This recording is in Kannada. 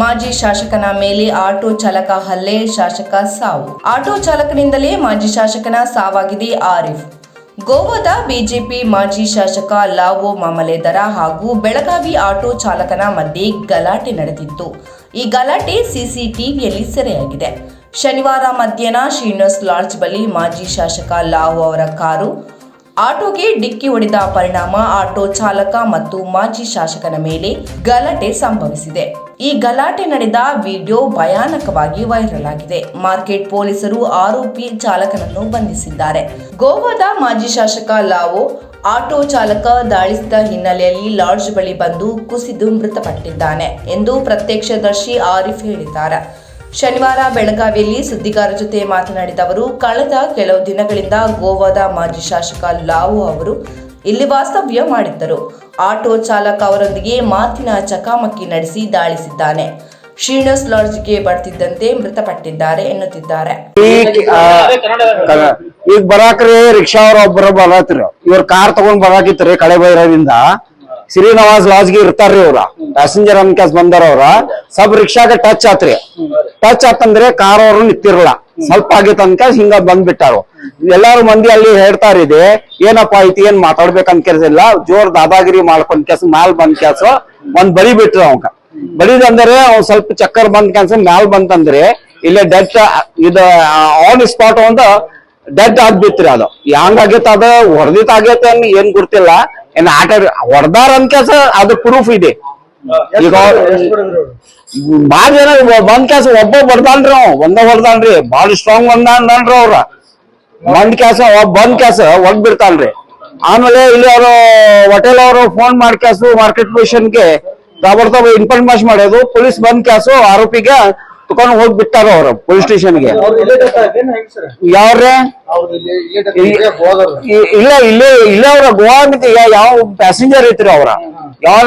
ಮಾಜಿ ಶಾಸಕನ ಮೇಲೆ ಆಟೋ ಚಾಲಕ ಹಲ್ಲೆ, ಶಾಸಕ ಸಾವು. ಆಟೋ ಚಾಲಕನಿಂದಲೇ ಮಾಜಿ ಶಾಸಕನ ಸಾವಾಗಿದೆ ಆರಿಫ್. ಗೋವಾದ ಬಿಜೆಪಿ ಮಾಜಿ ಶಾಸಕ ಲಾವೋ ಮಾಮಲೇದರ ಹಾಗೂ ಬೆಳಗಾವಿ ಆಟೋ ಚಾಲಕನ ಮಧ್ಯೆ ಗಲಾಟೆ ನಡೆದಿತ್ತು. ಈ ಗಲಾಟೆ ಸಿಸಿಟಿವಿಯಲ್ಲಿ ಸೆರೆಯಾಗಿದೆ. ಶನಿವಾರ ಮಧ್ಯಾಹ್ನ ಶ್ರೀನಿವಾಸ್ ಲಾಡ್ಜ್ ಬಳಿ ಮಾಜಿ ಶಾಸಕ ಲಾವೋ ಅವರ ಕಾರು ಆಟೋಗೆ ಡಿಕ್ಕಿ ಹೊಡೆದ ಪರಿಣಾಮ ಆಟೋ ಚಾಲಕ ಮತ್ತು ಮಾಜಿ ಶಾಸಕನ ಮೇಲೆ ಗಲಾಟೆ ಸಂಭವಿಸಿದೆ. ಈ ಗಲಾಟೆ ನಡೆದ ವಿಡಿಯೋ ಭಯಾನಕವಾಗಿ ವೈರಲ್ ಆಗಿದೆ. ಮಾರ್ಕೆಟ್ ಪೊಲೀಸರು ಆರೋಪಿ ಚಾಲಕನನ್ನು ಬಂಧಿಸಿದ್ದಾರೆ. ಗೋವಾದ ಮಾಜಿ ಶಾಸಕ ಲಾವೋ, ಆಟೋ ಚಾಲಕ ದಾಳಿಸಿದ ಹಿನ್ನೆಲೆಯಲ್ಲಿ ಲಾಡ್ಜ್ ಬಳಿ ಬಂದು ಕುಸಿದು ಮೃತಪಟ್ಟಿದ್ದಾನೆ ಎಂದು ಪ್ರತ್ಯಕ್ಷದರ್ಶಿ ಆರಿಫ್ ಹೇಳಿದ್ದಾರೆ. ಶನಿವಾರ ಬೆಳಗಾವಿಯಲ್ಲಿ ಸುದ್ದಿಗಾರರ ಜೊತೆ ಮಾತನಾಡಿದ ಅವರು ಕಳೆದ ಕೆಲವು ದಿನಗಳಿಂದ ಗೋವಾದ ಮಾಜಿ ಶಾಸಕ ಲಾವು ಅವರು ಇಲ್ಲಿ ವಾಸ್ತವ್ಯ ಮಾಡಿದ್ದರು. ಆಟೋ ಚಾಲಕ ಅವರೊಂದಿಗೆ ಮಾತಿನ ಚಕಾಮಕಿ ನಡೆಸಿ ದಾಳಿಸಿದ್ದಾನೆ. ಶ್ರೀನಿವಾಸ್ ಲಾಡ್ಜ್ಗೆ ಬರ್ತಿದ್ದಂತೆ ಮೃತಪಟ್ಟಿದ್ದಾರೆ ಎನ್ನುತ್ತಿದ್ದಾರೆ. ಈಗ ಬರಾಕ್ರಿ ರಿಕ್ಷಾ ಅವ್ರ ಒಬ್ಬರ ಬರತ್ರಿ. ಇವ್ರ ಕಾರ್ ತಗೊಂಡ್ ಬರಾಕಿತ್ರಿ ಕಳೆ ಬೈರದಿಂದ ಶ್ರೀನಿವಾಸ್ ಲಾಡ್ಜ್ಗೆ ಇರ್ತಾರ್ರಿ ಅವ್ರ. ಪ್ಯಾಸೆಂಜರ್ ಅನ್ಕಾಸ್ ಬಂದಾರ ಅವ್ರ. ಸಬ್ ರಿಕ್ಷಾಗ ಟಚ್ ಆತ್ರಿ. ಟಚ್ ಆತಂದ್ರೆ ಕಾರ್ ಅವ್ರು ನಿಂತಿರಲ್ಲ ಸ್ವಲ್ಪ ಆಗಿ ಅನ್ಕ ಹಿಂಗ ಬಂದ್ಬಿಟ್ಟಾರು. ಎಲ್ಲಾರು ಮಂದಿ ಅಲ್ಲಿ ಹೇಳ್ತಾರ ಇದೆ, ಏನಪ್ಪಾ ಐತಿ ಏನ್ ಮಾತಾಡ್ಬೇಕಂತ ಇಲ್ಲ ಜೋರ್ ದಾದಾಗಿರಿ ಮಾಡ್ಕೊಂಡ್ ಕೆಲ್ಸ, ಮ್ಯಾಲ್ ಬಂದ್ ಕೆಲ್ಸ, ಒಂದ್ ಬರಿ ಬಿಟ್ರು ಅವಂಗ. ಬಡಿದಂದ್ರೆ ಅವ್ ಸ್ವಲ್ಪ ಚಕ್ಕರ್ ಬಂದ್ ಕೆಲ್ಸ, ಮ್ಯಾಲ್ ಬಂತಂದ್ರೆ ಇಲ್ಲೇ ಡೆಡ್ ಇದು ಆನ್ ಸ್ಪಾಟ್ ಒಂದು ಡೆಡ್ ಆಗ್ಬಿತ್ರಿ ಅದು. ಹ್ಯಾಂಗ್ ಆಗೇತ ಅದ? ಹೊಡೆದಿತ್ ಆಗೈತೆ ಏನ್ ಗೊತ್ತಿಲ್ಲ. ಏನ್ ಆಟ ಹೊಡೆದಾರ ಅಂತ ಕೆಲ್ಸ ಅದು ಪ್ರೂಫ್ ಇದೆ. ಈಗ ಬಾಳ ಜನ ಬಂದ್ ಕೆಲಸ ಒಬ್ಬ ಬರ್ತಾನ್ರಿ ಅವ್ ಒಂದ ಹೊಡ್ದಾನ್ರಿ ಬಾಳ ಸ್ಟ್ರಾಂಗ್ ಬಂದಾನ್ರಿ ಅವ್ರ. ಬಂದ್ ಕೆಲಸ ಬಂದ್ ಕೆಲಸ ಒಗ್ ಬಿಡ್ತಾನ್ರಿ. ಆಮೇಲೆ ಇಲ್ಲಿ ಅವರು ಹೋಟೆಲ್ ಅವರು ಫೋನ್ ಮಾಡಿ ಕ್ಯಾಸು ಮಾರ್ಕೆಟ್ ಪೊಸಿಷನ್ಗೆ ತಾಬಡ್ತಾವ ಇನ್ಫಾರ್ಮೇಶನ್ ಮಾಡೋದು. ಪೊಲೀಸ್ ಬಂದ್ ಕ್ಯಾಸು ಆರೋಪಿಗೆ ತಕೊಂಡ್ ಹೋಗಿ ಬಿಟ್ಟಾರ ಅವ್ರು ಪೊಲೀಸ್ ಸ್ಟೇಷನ್ಗೆ ಯಾವ್ರೆ ಇಲ್ಲ ಇಲ್ಲೇ ಇಲ್ಲೇ ಅವ್ರ ಗೋವಾ ಯಾವ ಪ್ಯಾಸೆಂಜರ್ ಐತ್ರಿ ಅವ್ರ? ಯಾವ